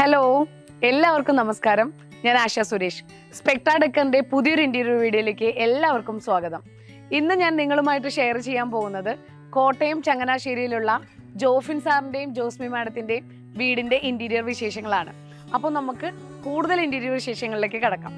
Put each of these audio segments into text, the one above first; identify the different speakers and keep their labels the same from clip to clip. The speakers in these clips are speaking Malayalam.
Speaker 1: ഹലോ എല്ലാവർക്കും നമസ്കാരം. ഞാൻ ആശ സുരേഷ്. സ്പെക്ടാ ഡെക്കറിന്റെ പുതിയൊരു ഇന്റീരിയർ വീഡിയോയിലേക്ക് എല്ലാവർക്കും സ്വാഗതം. ഇന്ന് ഞാൻ നിങ്ങളുമായിട്ട് ഷെയർ ചെയ്യാൻ പോകുന്നത് കോട്ടയം ചങ്ങനാശ്ശേരിയിലുള്ള ജോഫിൻ സാറിന്റെയും ജോസ്മി മാഡത്തിന്റെയും വീടിന്റെ ഇന്റീരിയർ വിശേഷങ്ങളാണ്. അപ്പോൾ നമുക്ക് കൂടുതൽ ഇന്റീരിയർ വിശേഷങ്ങളിലേക്ക് കടക്കാം.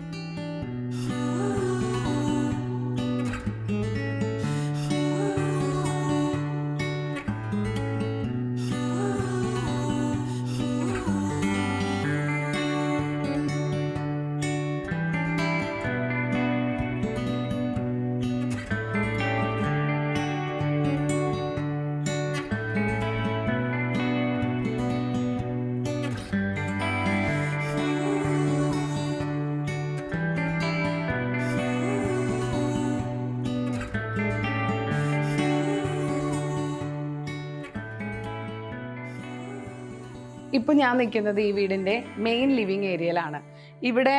Speaker 1: ഇപ്പൊ ഞാൻ നിൽക്കുന്നത് ഈ വീടിന്റെ മെയിൻ ലിവിങ് ഏരിയയിലാണ് ഇവിടെ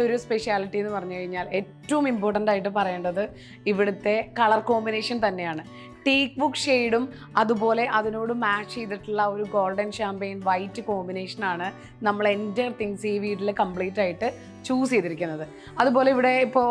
Speaker 1: ഒരു സ്പെഷ്യാലിറ്റി എന്ന് പറഞ്ഞു കഴിഞ്ഞാൽ ഏറ്റവും ഇമ്പോർട്ടന്റ് ആയിട്ട് പറയേണ്ടത് ഇവിടുത്തെ കളർ കോമ്പിനേഷൻ തന്നെയാണ്. ടീക്ക് ബുക്ക് ഷെയ്ഡും അതുപോലെ അതിനോട് മാച്ച് ചെയ്തിട്ടുള്ള ഒരു ഗോൾഡൻ ഷാമ്പെയിൻ വൈറ്റ് കോമ്പിനേഷനാണ് നമ്മൾ എന്റെ തിങ്സ് ഈ വീട്ടിൽ കംപ്ലീറ്റ് ആയിട്ട് ചൂസ് ചെയ്തിരിക്കുന്നത്. അതുപോലെ ഇവിടെ ഇപ്പോൾ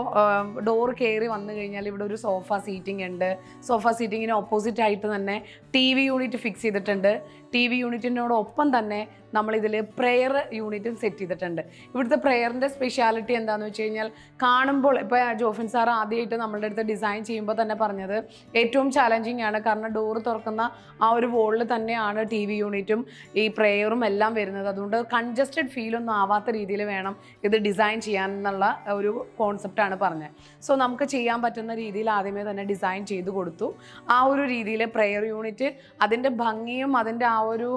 Speaker 1: ഡോർ കയറി വന്നു കഴിഞ്ഞാൽ ഇവിടെ ഒരു സോഫ സീറ്റിംഗ് ഉണ്ട്. സോഫ സീറ്റിങ്ങിന് ഓപ്പോസിറ്റ് ആയിട്ട് തന്നെ ടി വി യൂണിറ്റ് ഫിക്സ് ചെയ്തിട്ടുണ്ട്. ടി വി യൂണിറ്റിനോടൊപ്പം തന്നെ നമ്മളിതിൽ പ്രെയർ യൂണിറ്റും സെറ്റ് ചെയ്തിട്ടുണ്ട്. ഇവിടുത്തെ പ്രെയറിന്റെ സ്പെഷ്യാലിറ്റി എന്താണെന്ന് വെച്ച് കഴിഞ്ഞാൽ കാണുമ്പോൾ ഇപ്പോൾ ജോഫിൻ സാർ ആദ്യമായിട്ട് നമ്മളുടെ അടുത്ത് ഡിസൈൻ ചെയ്യുമ്പോൾ തന്നെ പറഞ്ഞത് ഏറ്റവും ചാലഞ്ചിങ് ആണ്. കാരണം ഡോർ തുറക്കുന്ന ആ ഒരു വോളിൽ തന്നെയാണ് ടി വി യൂണിറ്റും ഈ പ്രെയറും എല്ലാം വരുന്നത്. അതുകൊണ്ട് കൺജസ്റ്റഡ് ഫീൽ ഒന്നും ആവാത്ത രീതിയിൽ വേണം ഇത് ഡിസൈൻ ചെയ്യാൻ എന്നുള്ള ഒരു കോൺസെപ്റ്റാണ് പറഞ്ഞത്. സോ നമുക്ക് ചെയ്യാൻ പറ്റുന്ന രീതിയിൽ ആദ്യമേ തന്നെ ഡിസൈൻ ചെയ്ത് കൊടുത്തു. ആ ഒരു രീതിയിൽ പ്രെയർ യൂണിറ്റ് അതിന്റെ ഭംഗിയും അതിന്റെ ആ ഒരു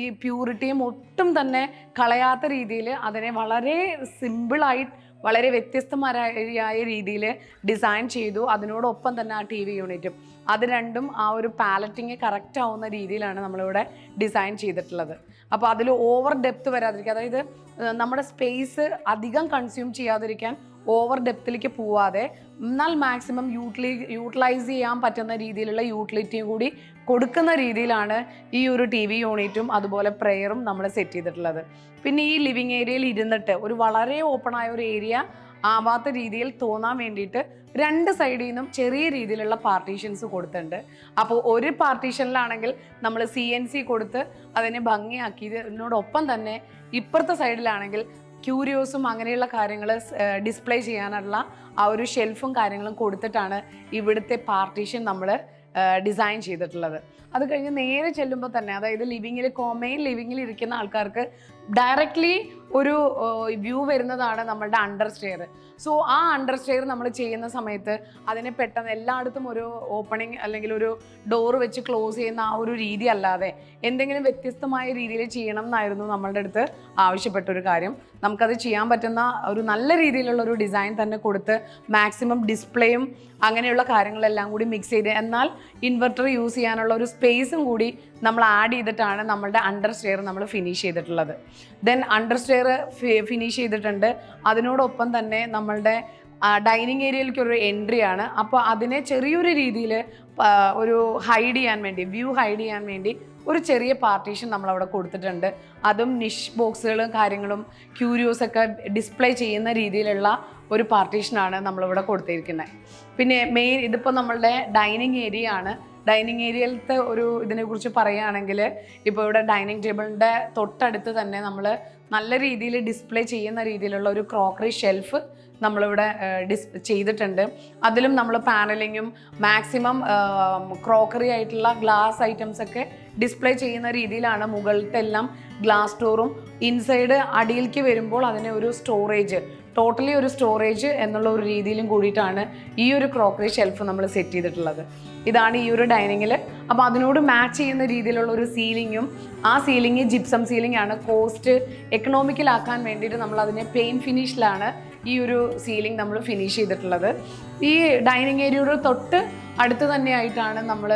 Speaker 1: ഈ പ്യൂരിറ്റിയും ഒട്ടും തന്നെ കളയാത്ത രീതിയിൽ അതിനെ വളരെ സിമ്പിളായി വളരെ വ്യത്യസ്തമായ രീതിയിൽ ഡിസൈൻ ചെയ്തു. അതിനോടൊപ്പം തന്നെ ആ ടി വി യൂണിറ്റും. അത് രണ്ടും ആ ഒരു പാലറ്റിങ് കറക്റ്റ് ആവുന്ന രീതിയിലാണ് നമ്മളിവിടെ ഡിസൈൻ ചെയ്തിട്ടുള്ളത്. അപ്പോൾ അതിൽ ഓവർ ഡെപ്ത് വരാതിരിക്കുക അതായത് നമ്മുടെ സ്പേസ് അധികം കൺസ്യൂം ചെയ്യാതിരിക്കാൻ ഓവർ ഡെപ്തിലേക്ക് പോവാതെ എന്നാൽ മാക്സിമം യൂട്ടിലൈ യൂട്ടിലൈസ് ചെയ്യാൻ പറ്റുന്ന രീതിയിലുള്ള യൂട്ടിലിറ്റിയും കൂടി കൊടുക്കുന്ന രീതിയിലാണ് ഈ ഒരു ടി വി യൂണിറ്റും അതുപോലെ പ്രെയറും നമ്മൾ സെറ്റ് ചെയ്തിട്ടുള്ളത്. പിന്നെ ഈ ലിവിങ് ഏരിയയിൽ ഇരുന്നിട്ട് ഒരു വളരെ ഓപ്പൺ ആയ ഒരു ഏരിയ ആവാത്ത രീതിയിൽ തോന്നാൻ വേണ്ടിയിട്ട് രണ്ട് സൈഡിൽ നിന്നും ചെറിയ രീതിയിലുള്ള പാർട്ടീഷൻസ് കൊടുത്തിട്ടുണ്ട്. അപ്പോൾ ഒരു പാർട്ടീഷനിലാണെങ്കിൽ നമ്മൾ സി എൻ സി കൊടുത്ത് അതിനെ ഭംഗിയാക്കിയതിനോടൊപ്പം തന്നെ ഇപ്പുറത്തെ സൈഡിലാണെങ്കിൽ ക്യൂരിയോസും അങ്ങനെയുള്ള കാര്യങ്ങൾ ഡിസ്പ്ലേ ചെയ്യാനുള്ള ആ ഒരു ഷെൽഫും കാര്യങ്ങളും കൊടുത്തിട്ടാണ് ഇവിടുത്തെ പാർട്ടീഷൻ നമ്മൾ ഡിസൈൻ ചെയ്തിട്ടുള്ളത്. അത് കഴിഞ്ഞ് നേരെ ചെല്ലുമ്പോൾ തന്നെ അതായത് ലിവിങ്ങിൽ കോമയിൽ ലിവിങ്ങിൽ ഇരിക്കുന്ന ആൾക്കാർക്ക് ഡയറക്റ്റ്ലി ഒരു വ്യൂ വരുന്നതാണ് നമ്മളുടെ അണ്ടർ സ്റ്റെയർ സോ ആ അണ്ടർ സ്റ്റെയർ നമ്മൾ ചെയ്യുന്ന സമയത്ത് അതിനെ പെട്ടെന്ന് എല്ലായിടത്തും ഒരു ഓപ്പണിംഗ് അല്ലെങ്കിൽ ഒരു ഡോർ വെച്ച് ക്ലോസ് ചെയ്യുന്ന ആ ഒരു രീതി അല്ലാതെ എന്തെങ്കിലും വ്യത്യസ്തമായ രീതിയിൽ ചെയ്യണം എന്നായിരുന്നു നമ്മളുടെ അടുത്ത് ആവശ്യപ്പെട്ട ഒരു കാര്യം. നമുക്കത് ചെയ്യാൻ പറ്റുന്ന ഒരു നല്ല രീതിയിലുള്ള ഒരു ഡിസൈൻ തന്നെ കൊടുത്ത് മാക്സിമം ഡിസ്പ്ലേയും അങ്ങനെയുള്ള കാര്യങ്ങളെല്ലാം കൂടി മിക്സ് ചെയ്ത് എന്നാൽ ഇൻവെർട്ടർ യൂസ് ചെയ്യാനുള്ള ഒരു സ്പേസും കൂടി നമ്മൾ ആഡ് ചെയ്തിട്ടാണ് നമ്മളുടെ അണ്ടർ സ്റ്റെയർ നമ്മൾ ഫിനിഷ് ചെയ്തിട്ടുള്ളത്. ദെൻ അണ്ടർ സ്റ്റെയർ ഫിനിഷ് ചെയ്തിട്ടുണ്ട്. അതിനോടൊപ്പം തന്നെ നമ്മളുടെ ഡൈനിങ് ഏരിയയിലേക്ക് ഒരു എൻട്രി ആണ്. അപ്പോൾ അതിനെ ചെറിയൊരു രീതിയിൽ ഒരു ഹൈഡ് ചെയ്യാൻ വേണ്ടി വ്യൂ ഹൈഡ് ചെയ്യാൻ വേണ്ടി ഒരു ചെറിയ പാർട്ടീഷൻ നമ്മൾ അവിടെ കൊടുത്തിട്ടുണ്ട്. അതും നിഷ് ബോക്സുകളും കാര്യങ്ങളും ക്യൂരിയോസ് ഒക്കെ ഡിസ്പ്ലേ ചെയ്യുന്ന രീതിയിലുള്ള ഒരു പാർട്ടീഷനാണ് നമ്മളിവിടെ കൊടുത്തിരിക്കുന്നത്. പിന്നെ മെയിൻ ഇതിപ്പോൾ നമ്മളുടെ ഡൈനിങ് ഏരിയ ആണ്. ഡൈനിങ് ഏരിയയിലത്തെ ഒരു ഇതിനെക്കുറിച്ച് പറയുകയാണെങ്കിൽ ഇപ്പോൾ ഇവിടെ ഡൈനിങ് ടേബിളിന്റെ തൊട്ടടുത്ത് തന്നെ നമ്മൾ നല്ല രീതിയിൽ ഡിസ്പ്ലേ ചെയ്യുന്ന രീതിയിലുള്ള ഒരു ക്രോക്കറി ഷെൽഫ് നമ്മളിവിടെ ഡിസ് ചെയ്തിട്ടുണ്ട്. അതിലും നമ്മൾ പാനലിങ്ങും മാക്സിമം ക്രോക്കറി ആയിട്ടുള്ള ഗ്ലാസ് ഐറ്റംസ് ഒക്കെ ഡിസ്പ്ലേ ചെയ്യുന്ന രീതിയിലാണ് മുകളിലത്തെ എല്ലാം ഗ്ലാസ് ഡോറും. ഇൻസൈഡ് അടിയിലേക്ക് വരുമ്പോൾ അതിനെ ഒരു സ്റ്റോറേജ്. ടോട്ടലി ഒരു സ്റ്റോറേജ് എന്നുള്ള ഒരു രീതിയിലും കൂടിയിട്ടാണ് ഈ ഒരു ക്രോക്കറി ഷെൽഫ് നമ്മൾ സെറ്റ് ചെയ്തിട്ടുള്ളത്. ഇതാണ് ഈ ഒരു ഡൈനിങ്ങിൽ. അപ്പോൾ അതിനോട് മാച്ച് ചെയ്യുന്ന രീതിയിലുള്ള ഒരു സീലിങ്ങും ആ സീലിംഗ് ജിപ്സം സീലിംഗ് ആണ് കോസ്റ്റ് എക്കണോമിക്കലാക്കാൻ വേണ്ടിയിട്ട് നമ്മൾ അതിനെ പെയിൻ ഫിനിഷിലാണ് ഈ ഒരു സീലിംഗ് നമ്മൾ ഫിനിഷ് ചെയ്തിട്ടുള്ളത്. ഈ ഡൈനിങ് ഏരിയയുടെ തൊട്ട് അടുത്ത് തന്നെയായിട്ടാണ് നമ്മൾ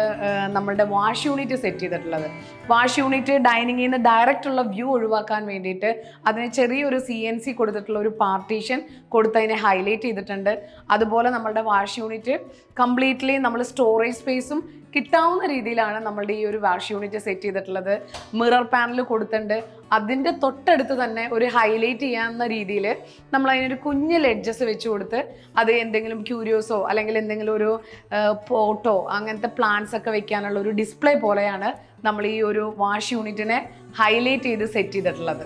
Speaker 1: നമ്മളുടെ വാഷ് യൂണിറ്റ് സെറ്റ് ചെയ്തിട്ടുള്ളത്. വാഷ് യൂണിറ്റ് ഡൈനിങ്ങിൽ നിന്ന് ഡയറക്റ്റ് ഉള്ള വ്യൂ ഒഴിവാക്കാൻ വേണ്ടിയിട്ട് അതിന് ചെറിയൊരു സി എൻ സി കൊടുത്തിട്ടുള്ള ഒരു പാർട്ടീഷൻ കൊടുത്തതിനെ ഹൈലൈറ്റ് ചെയ്തിട്ടുണ്ട്. അതുപോലെ നമ്മളുടെ വാഷ് യൂണിറ്റ് കംപ്ലീറ്റ്ലി നമ്മൾ സ്റ്റോറേജ് സ്പേസും കിട്ടാവുന്ന രീതിയിലാണ് നമ്മളുടെ ഈ ഒരു വാഷ് യൂണിറ്റ് സെറ്റ് ചെയ്തിട്ടുള്ളത്. മിറർ പാനൽ കൊടുത്തിട്ടുണ്ട്. അതിന്റെ തൊട്ടടുത്ത് തന്നെ ഒരു ഹൈലൈറ്റ് ചെയ്യാവുന്ന രീതിയിൽ നമ്മൾ അതിനൊരു കുഞ്ഞ് ലെഡ്ജസ് വെച്ച് കൊടുത്ത് അത് എന്തെങ്കിലും ക്യൂരിയോസോ അല്ലെങ്കിൽ എന്തെങ്കിലും ഒരു പോട്ടോ അങ്ങനത്തെ പ്ലാന്റ്സ് ഒക്കെ വെക്കാനുള്ള ഒരു ഡിസ്പ്ലേ പോലെയാണ് നമ്മൾ ഈ ഒരു വാഷ് യൂണിറ്റിനെ ഹൈലൈറ്റ് ചെയ്ത് സെറ്റ് ചെയ്തിട്ടുള്ളത്.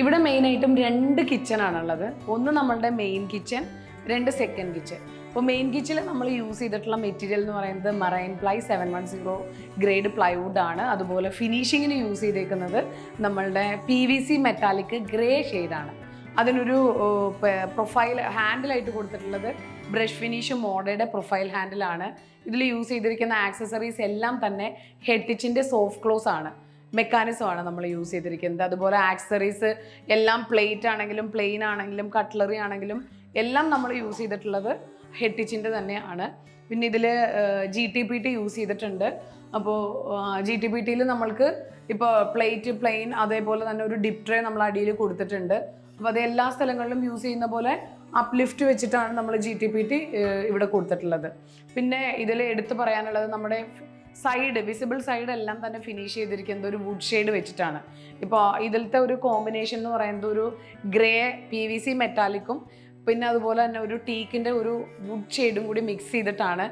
Speaker 1: ഇവിടെ മെയിനായിട്ടും രണ്ട് കിച്ചണാണുള്ളത് ഒന്ന് നമ്മളുടെ മെയിൻ കിച്ചൺ രണ്ട് സെക്കൻഡ് കിച്ചൺ അപ്പോൾ മെയിൻ കിച്ചണിൽ നമ്മൾ യൂസ് ചെയ്തിട്ടുള്ള മെറ്റീരിയൽ എന്ന് പറയുന്നത് marine ply seven one zero grade plywood ആണ്. അതുപോലെ ഫിനിഷിങ്ങിന് യൂസ് ചെയ്തേക്കുന്നത് നമ്മളുടെ P V C metallic grey ഷെയ്ഡാണ് അതിനൊരു പ്രൊഫൈൽ ഹാൻഡിലായിട്ട് കൊടുത്തിട്ടുള്ളത് ബ്രഷ് ഫിനിഷ് മോഡയുടെ പ്രൊഫൈൽ ഹാൻഡിലാണ് ഇതിൽ യൂസ് ചെയ്തിരിക്കുന്ന ആക്സസറീസ് എല്ലാം തന്നെ ഹെഡിച്ചിന്റെ സോഫ്റ്റ് ക്ലോസ് ആണ്. മെക്കാനിസം ആണ് നമ്മൾ യൂസ് ചെയ്തിരിക്കുന്നത്. അതുപോലെ ആക്സറീസ് എല്ലാം പ്ലേറ്റ് ആണെങ്കിലും പ്ലെയിൻ ആണെങ്കിലും കട്ട്ലറി ആണെങ്കിലും എല്ലാം നമ്മൾ യൂസ് ചെയ്തിട്ടുള്ളത് ഹെട്ടിച്ചിന്റെ തന്നെയാണ്. പിന്നെ ഇതിൽ G T P T use ചെയ്തിട്ടുണ്ട്. അപ്പോൾ ജി ടി പി ടിയിൽ നമ്മൾക്ക് ഇപ്പോൾ പ്ലേറ്റ് പ്ലെയിൻ അതേപോലെ തന്നെ ഒരു ഡിപ് ട്രേ നമ്മൾ അടിയിൽ കൊടുത്തിട്ടുണ്ട്. അപ്പോൾ അത് എല്ലാ സ്ഥലങ്ങളിലും യൂസ് ചെയ്യുന്ന പോലെ അപ്ലിഫ്റ്റ് വെച്ചിട്ടാണ് നമ്മൾ ജി ടി പി ടി ഇവിടെ കൊടുത്തിട്ടുള്ളത്. പിന്നെ ഇതിൽ എടുത്തു പറയാനുള്ളത് നമ്മുടെ സൈഡ് വിസിബിൾ സൈഡ് എല്ലാം തന്നെ ഫിനിഷ് ചെയ്തിരിക്കുന്നത് ഒരു വുഡ് ഷെയ്ഡ് വെച്ചിട്ടാണ്. ഇപ്പോൾ ഇതിലത്തെ ഒരു കോമ്പിനേഷൻ എന്ന് പറയുന്നത് ഒരു ഗ്രേ പി വി സി മെറ്റാലിക്കും പിന്നെ അതുപോലെ തന്നെ ഒരു ടീക്കിന്റെ ഒരു വുഡ് ഷെയ്ഡും കൂടി മിക്സ് ചെയ്തിട്ടാണ്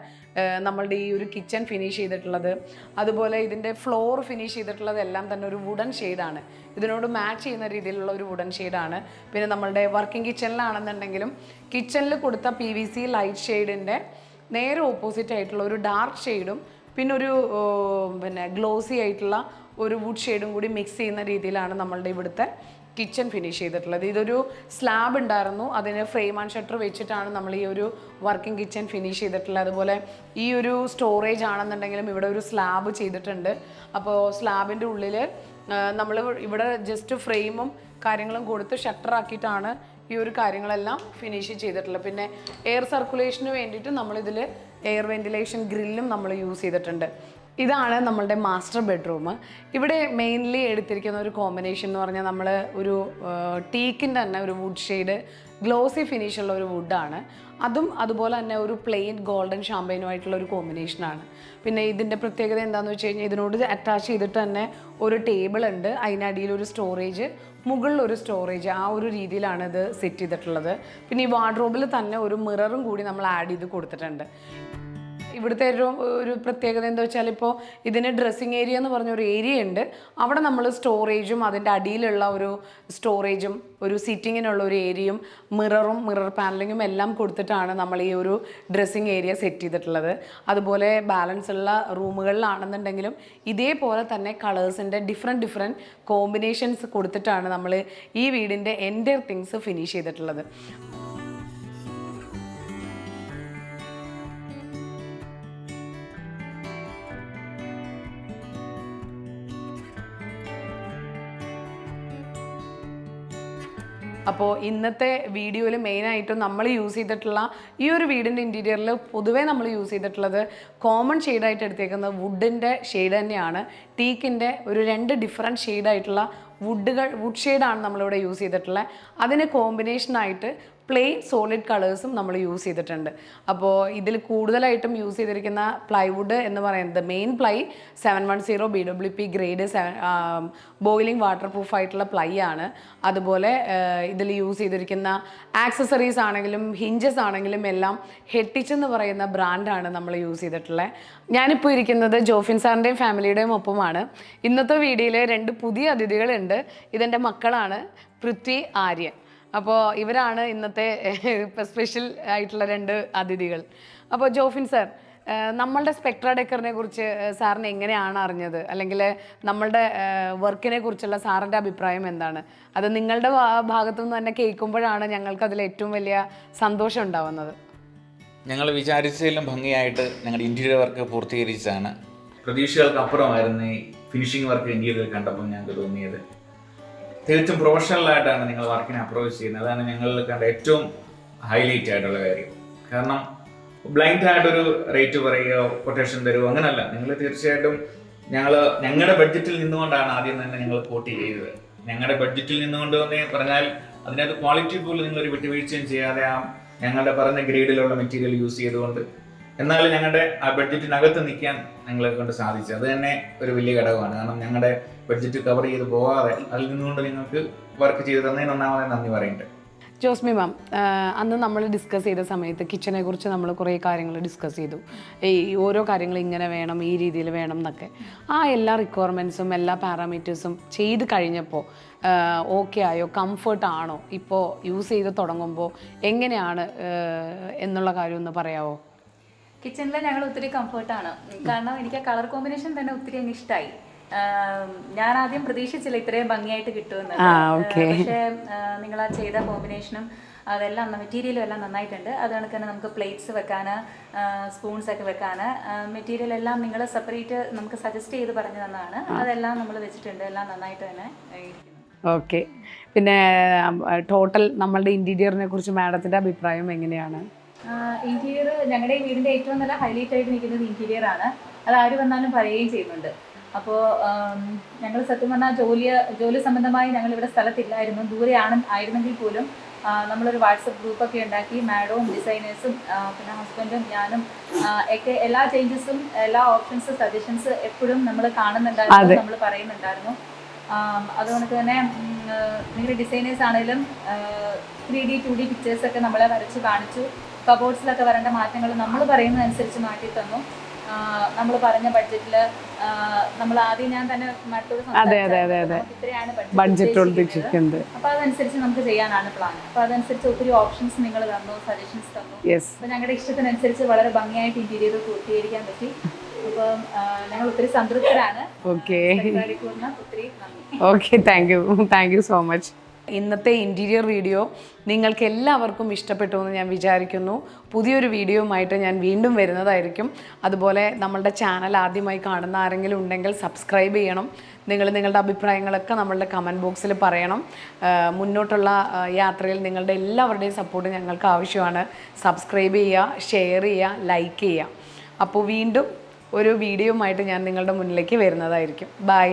Speaker 1: നമ്മളുടെ ഈ ഒരു കിച്ചൺ ഫിനിഷ് ചെയ്തിട്ടുള്ളത്. അതുപോലെ ഇതിന്റെ ഫ്ലോർ ഫിനിഷ് ചെയ്തിട്ടുള്ളത് എല്ലാം തന്നെ ഒരു വുഡൻ ഷെയ്ഡാണ് ഇതിനോട് മാച്ച് ചെയ്യുന്ന രീതിയിലുള്ള ഒരു വുഡൻ ഷെയ്ഡാണ് പിന്നെ നമ്മളുടെ വർക്കിംഗ് കിച്ചണിലാണെന്നുണ്ടെങ്കിലും കിച്ചണിൽ കൊടുത്ത പി വി സി ലൈറ്റ് ഷെയ്ഡിന്റെ നേരെ ഓപ്പോസിറ്റ് ആയിട്ടുള്ള ഒരു ഡാർക്ക് ഷെയ്ഡും പിന്നെ ഒരു പിന്നെ ഗ്ലോസി ആയിട്ടുള്ള ഒരു വുഡ് ഷെയ്ഡും കൂടി മിക്സ് ചെയ്യുന്ന രീതിയിലാണ് നമ്മളുടെ ഇവിടുത്തെ കിച്ചൺ ഫിനിഷ് ചെയ്തിട്ടുള്ളത്. ഇതൊരു സ്ലാബ് ഉണ്ടായിരുന്നു. അതിന് ഫ്രെയിം ആൻഡ് ഷട്ടർ വെച്ചിട്ടാണ് നമ്മൾ ഈ ഒരു വർക്കിംഗ് കിച്ചൺ ഫിനിഷ് ചെയ്തിട്ടുള്ളത്. അതുപോലെ ഈ ഒരു സ്റ്റോറേജ് ആണെന്നുണ്ടെങ്കിലും ഇവിടെ ഒരു സ്ലാബ് ചെയ്തിട്ടുണ്ട്. അപ്പോൾ സ്ലാബിന്റെ ഉള്ളിൽ നമ്മൾ ഇവിടെ ജസ്റ്റ് ഫ്രെയിമും കാര്യങ്ങളും കൊടുത്ത് ഷട്ടർ ആക്കിയിട്ടാണ് ഈ ഒരു കാര്യങ്ങളെല്ലാം ഫിനിഷ് ചെയ്തിട്ടുള്ളത്. പിന്നെ എയർ സർക്കുലേഷന് വേണ്ടിയിട്ട് നമ്മളിതിൽ എയർ വെന്റിലേഷൻ ഗ്രില്ലും നമ്മൾ യൂസ് ചെയ്തിട്ടുണ്ട്. ഇതാണ് നമ്മളുടെ മാസ്റ്റർ ബെഡ്റൂം. ഇവിടെ മെയിൻലി എടുത്തിരിക്കുന്ന ഒരു കോമ്പിനേഷൻ എന്ന് പറഞ്ഞാൽ നമ്മൾ ഒരു ടീക്കിന്റെ തന്നെ ഒരു വുഡ് ഷെയ്ഡ് ഗ്ലോസി ഫിനിഷുള്ള ഒരു വുഡാണ് അതും അതുപോലെ തന്നെ ഒരു പ്ലെയിൻ ഗോൾഡൻ ഷാമ്പയിനുമായിട്ടുള്ള ഒരു കോമ്പിനേഷനാണ് പിന്നെ ഇതിന്റെ പ്രത്യേകത എന്താണെന്ന് വെച്ച് കഴിഞ്ഞാൽ ഇതിനോട് അറ്റാച്ച് ചെയ്തിട്ട് തന്നെ ഒരു ടേബിൾ ഉണ്ട്. അതിനടിയിൽ ഒരു സ്റ്റോറേജ് മുകളിൽ ഒരു സ്റ്റോറേജ് ആ ഒരു രീതിയിലാണ് ഇത് സെറ്റ് ചെയ്തിട്ടുള്ളത്. പിന്നെ ഈ വാർഡ്രോബിൽ തന്നെ ഒരു മിററും കൂടി നമ്മൾ ആഡ് ചെയ്ത് കൊടുത്തിട്ടുണ്ട്. ഇവിടുത്തെ ഒരു ഒരു പ്രത്യേകത എന്താ വെച്ചാൽ ഇപ്പോൾ ഇതിന് ഡ്രസ്സിങ് ഏരിയ എന്ന് പറഞ്ഞ ഒരു ഏരിയ ഉണ്ട്. അവിടെ നമ്മൾ സ്റ്റോറേജും അതിന്റെ അടിയിലുള്ള ഒരു സ്റ്റോറേജും ഒരു സിറ്റിങ്ങിനുള്ള ഒരു ഏരിയയും മിററും മിറർ പാനലിങ്ങും എല്ലാം കൊടുത്തിട്ടാണ് നമ്മൾ ഈ ഒരു ഡ്രസ്സിങ് ഏരിയ സെറ്റ് ചെയ്തിട്ടുള്ളത്. അതുപോലെ ബാലൻസ് ഉള്ള റൂമുകളിലാണെന്നുണ്ടെങ്കിലും ഇതേപോലെ തന്നെ കളേഴ്സിന്റെ ഡിഫറെന്റ് ഡിഫറെന്റ് കോമ്പിനേഷൻസ് കൊടുത്തിട്ടാണ് നമ്മൾ ഈ വീടിന്റെ എന്റെ തിങ്സ് ഫിനിഷ് ചെയ്തിട്ടുള്ളത്. അപ്പോൾ ഇന്നത്തെ വീഡിയോയിൽ മെയിനായിട്ടും നമ്മൾ യൂസ് ചെയ്തിട്ടുള്ള ഈ ഒരു വീടിന്റെ ഇന്റീരിയറിൽ പൊതുവേ നമ്മൾ യൂസ് ചെയ്തിട്ടുള്ളത് കോമൺ ഷെയ്ഡായിട്ട് എടുത്തേക്കുന്നത് വുഡിന്റെ ഷെയ്ഡ് തന്നെയാണ്. ടീക്കിന്റെ ഒരു രണ്ട് ഡിഫറെന്റ് ഷെയ്ഡായിട്ടുള്ള വുഡുകൾ വുഡ് ഷെയ്ഡാണ് നമ്മളിവിടെ യൂസ് ചെയ്തിട്ടുള്ളത്. അതിന് കോമ്പിനേഷനായിട്ട് പ്ലെയിൻ സോളിഡ് കളേഴ്സും നമ്മൾ യൂസ് ചെയ്തിട്ടുണ്ട്. അപ്പോൾ ഇതിൽ കൂടുതലായിട്ടും യൂസ് ചെയ്തിരിക്കുന്ന പ്ലൈവുഡ് എന്ന് പറയുന്നത് main ply seven one zero B W P grade seven boiling water proof ആയിട്ടുള്ള പ്ലൈ ആണ്. അതുപോലെ ഇതിൽ യൂസ് ചെയ്തിരിക്കുന്ന ആക്സസറീസ് ആണെങ്കിലും ഹിഞ്ചസ് ആണെങ്കിലും എല്ലാം ഹെട്ടിച്ച് എന്ന് പറയുന്ന ബ്രാൻഡാണ് നമ്മൾ യൂസ് ചെയ്തിട്ടുള്ളത് ഞാനിപ്പോൾ ഇരിക്കുന്നത് ജോഫിൻ സാറിന്റെയും ഫാമിലിയുടെയും ഒപ്പമാണ്. ഇന്നത്തെ വീഡിയോയിൽ രണ്ട് പുതിയ അതിഥികളുണ്ട്. ഇതെന്റെ മക്കളാണ്. പൃഥ്വി ആര്യൻ അപ്പോൾ ഇവരാണ് ഇന്നത്തെ ഇപ്പം സ്പെഷ്യൽ ആയിട്ടുള്ള രണ്ട് അതിഥികൾ. അപ്പോൾ ജോഫിൻ സർ നമ്മളുടെ സ്പെക്ട്ര ഡെക്കറിനെ കുറിച്ച് സാറിന് എങ്ങനെയാണ് അറിഞ്ഞത്? അല്ലെങ്കിൽ നമ്മളുടെ വർക്കിനെ കുറിച്ചുള്ള സാറിന്റെ അഭിപ്രായം എന്താണ്? അത് നിങ്ങളുടെ ഭാഗത്തുനിന്ന് ഭാഗത്തു നിന്ന് തന്നെ കേൾക്കുമ്പോഴാണ് ഞങ്ങൾക്ക് അതിൽ ഏറ്റവും വലിയ സന്തോഷം ഉണ്ടാവുന്നത്.
Speaker 2: ഞങ്ങൾ വിചാരിച്ചതിലും ഭംഗിയായിട്ട് ഞങ്ങളുടെ ഇന്റീരിയർ വർക്ക് പൂർത്തീകരിച്ചാണ് പ്രതീക്ഷകൾക്ക് അപ്പുറമായിരുന്നു ഈ ഫിനിഷിംഗ് വർക്ക് ഇന്ത്യയിൽ കണ്ടപ്പോൾ ഞങ്ങൾക്ക് തോന്നിയത്. തികച്ചും പ്രൊഫഷണലായിട്ടാണ് നിങ്ങൾ വർക്കിനെ അപ്രോച്ച് ചെയ്യുന്നത്. അതാണ് ഞങ്ങൾ കണ്ട ഏറ്റവും ഹൈലൈറ്റ് ആയിട്ടുള്ള കാര്യം. കാരണം ബ്ലൈൻഡ് ആയിട്ടൊരു റേറ്റ് പറയുകയോ കൊട്ടേഷൻ തരുമോ അങ്ങനല്ല. നിങ്ങൾ തീർച്ചയായിട്ടും ഞങ്ങൾ ഞങ്ങളുടെ ബഡ്ജറ്റിൽ നിന്നുകൊണ്ടാണ് ആദ്യം തന്നെ നിങ്ങൾ കോട്ട് ചെയ്തത്. ഞങ്ങളുടെ ബഡ്ജറ്റിൽ നിന്നുകൊണ്ട് തന്നെ പറഞ്ഞാൽ അതിനകത്ത് ക്വാളിറ്റി പോലും നിങ്ങൾ ഒരു വിട്ടുവീഴ്ചയും ചെയ്യാതെ ആ ഞങ്ങളുടെ പറഞ്ഞ ഗ്രേഡിലുള്ള മെറ്റീരിയൽ യൂസ് ചെയ്തുകൊണ്ട് എന്നാൽ ഞങ്ങളുടെ ആ ബഡ്ജറ്റിനകത്ത് നിൽക്കാൻ ഞങ്ങളെ കൊണ്ട് സാധിച്ചു അത് തന്നെ ഒരു വലിയ ഘടകമാണ്. കാരണം ഞങ്ങളുടെ ബഡ്ജറ്റ് കവർ ചെയ്ത് പോകാതെ അതിൽ നിന്നുകൊണ്ട് നിങ്ങൾക്ക് വർക്ക് ചെയ്ത് തന്നെ ഒന്നാമതെ നന്ദി പറയുന്നുണ്ട്.
Speaker 1: ജോസ്മി മാം അന്ന് നമ്മൾ ഡിസ്കസ് ചെയ്ത സമയത്ത് കിച്ചനെ കുറിച്ച് നമ്മൾ കുറേ കാര്യങ്ങൾ ഡിസ്കസ് ചെയ്തു. ഈ ഓരോ കാര്യങ്ങൾ ഇങ്ങനെ വേണം ഈ രീതിയിൽ വേണം എന്നൊക്കെ. ആ എല്ലാ റിക്വയർമെന്റ്സും എല്ലാ പാരാമീറ്റേഴ്സും ചെയ്ത് കഴിഞ്ഞപ്പോൾ ഓക്കെ ആയോ കംഫർട്ട് ആണോ ഇപ്പോൾ യൂസ് ചെയ്ത് തുടങ്ങുമ്പോൾ എങ്ങനെയാണ് എന്നുള്ള കാര്യം ഒന്ന് പറയാമോ
Speaker 3: കിച്ചണിൽ ഞങ്ങൾ ഒത്തിരി കംഫർട്ടാണ് കാരണം എനിക്ക് ആ കളർ കോമ്പിനേഷൻ തന്നെ ഒത്തിരി അങ്ങ് ഇഷ്ടമായി ഞാൻ ആദ്യം പ്രതീക്ഷിച്ചില്ല ഇത്രയും ഭംഗിയായിട്ട് കിട്ടുമെന്ന്. പക്ഷേ നിങ്ങൾ ആ ചെയ്ത കോമ്പിനേഷനും അതെല്ലാം മെറ്റീരിയലും എല്ലാം നന്നായിട്ടുണ്ട്. അത് കണക്ക് തന്നെ നമുക്ക് പ്ലേറ്റ്സ് വെക്കാൻ സ്പൂൺസ് ഒക്കെ വെക്കാൻ മെറ്റീരിയൽ എല്ലാം നിങ്ങൾ സെപ്പറേറ്റ് നമുക്ക് സജസ്റ്റ് ചെയ്ത് പറഞ്ഞു തന്നതാണ്. അതെല്ലാം നമ്മൾ വെച്ചിട്ടുണ്ട്. എല്ലാം നന്നായിട്ട് തന്നെ
Speaker 1: ഓക്കെ. പിന്നെ ടോട്ടൽ നമ്മളുടെ ഇന്റീരിയറിനെ കുറിച്ച് മാഡത്തിന്റെ അഭിപ്രായം എങ്ങനെയാണ്?
Speaker 3: ഇന്റീരിയർ ഞങ്ങളുടെ ഈ വീടിന്റെ ഏറ്റവും നല്ല ഹൈലൈറ്റ് ആയിട്ട് നിൽക്കുന്നത് ഇന്റീരിയർ ആണ്. അത് ആര് വന്നാലും പറയുകയും ചെയ്യുന്നുണ്ട്. അപ്പോൾ ഞങ്ങൾ സത്യം പറഞ്ഞാൽ ജോലി ജോലി സംബന്ധമായി ഞങ്ങൾ ഇവിടെ സ്ഥലത്തില്ലായിരുന്നു ദൂരെയാണ് ആയിരുന്നെങ്കിൽ പോലും നമ്മളൊരു വാട്സപ്പ് ഗ്രൂപ്പൊക്കെ ഉണ്ടാക്കി മാഡവും ഡിസൈനേഴ്സും പിന്നെ ഹസ്ബൻഡും ഞാനും ഒക്കെ എല്ലാ ചേഞ്ചസും എല്ലാ ഓപ്ഷൻസ് സജഷൻസ് എപ്പോഴും നമ്മൾ കാണുന്നുണ്ടായിരുന്നു നമ്മൾ പറയുന്നുണ്ടായിരുന്നു. അതുകൊണ്ട് തന്നെ നിങ്ങളുടെ ഡിസൈനേഴ്സ് ആണെങ്കിലും three D two D pictures ഒക്കെ നമ്മളെ വരച്ച് കാണിച്ചു. കബോർഡ്സിലൊക്കെ വരേണ്ട മാറ്റങ്ങൾ നമ്മൾ പറയുന്നതനുസരിച്ച് മാറ്റി തന്നു. നമ്മൾ പറഞ്ഞ ബഡ്ജറ്റിൽ നമ്മൾ ആദ്യം ഞാൻ തന്നെ മറ്റൊരു
Speaker 1: അതെ, അതെ, അതെ, അതെ.
Speaker 3: ഇത്രയാണ്
Speaker 1: ബഡ്ജറ്റ്
Speaker 3: ഉദ്ദേശിക്കുന്നത്. അപ്പൊ അതനുസരിച്ച് നമുക്ക് ചെയ്യാനാണ് പ്ലാൻ അപ്പൊ അതനുസരിച്ച് ഒത്തിരി ഓപ്ഷൻസ് നിങ്ങൾ തന്നു സജഷൻസ് തന്നു. അപ്പൊ ഞങ്ങളുടെ ഇഷ്ടത്തിനനുസരിച്ച് വളരെ ഭംഗിയായിട്ട് ഇന്റീരിയർ പൂർത്തീകരിക്കാൻ പറ്റി. അപ്പം ഞങ്ങൾ ഒത്തിരി സംതൃപ്തരാണ്.
Speaker 1: Okay okay thank you thank you so much ഇന്നത്തെ ഇന്റീരിയർ വീഡിയോ നിങ്ങൾക്ക് എല്ലാവർക്കും ഇഷ്ടപ്പെട്ടു എന്ന് ഞാൻ വിചാരിക്കുന്നു. പുതിയൊരു വീഡിയോയുമായിട്ട് ഞാൻ വീണ്ടും വരുന്നതായിരിക്കും. അതുപോലെ നമ്മളുടെ ചാനൽ ആദ്യമായി കാണുന്ന ആരെങ്കിലും ഉണ്ടെങ്കിൽ സബ്സ്ക്രൈബ് ചെയ്യണം. നിങ്ങൾ നിങ്ങളുടെ അഭിപ്രായങ്ങളൊക്കെ നമ്മളുടെ കമന്റ് ബോക്സിൽ പറയണം. മുന്നോട്ടുള്ള യാത്രയിൽ നിങ്ങളുടെ എല്ലാവരുടെയും സപ്പോർട്ട് ഞങ്ങൾക്ക് ആവശ്യമാണ്. സബ്സ്ക്രൈബ് ചെയ്യുക ഷെയർ ചെയ്യുക ലൈക്ക് ചെയ്യുക. അപ്പോൾ വീണ്ടും ഒരു വീഡിയോയുമായിട്ട് ഞാൻ നിങ്ങളുടെ മുന്നിലേക്ക് വരുന്നതായിരിക്കും. ബൈ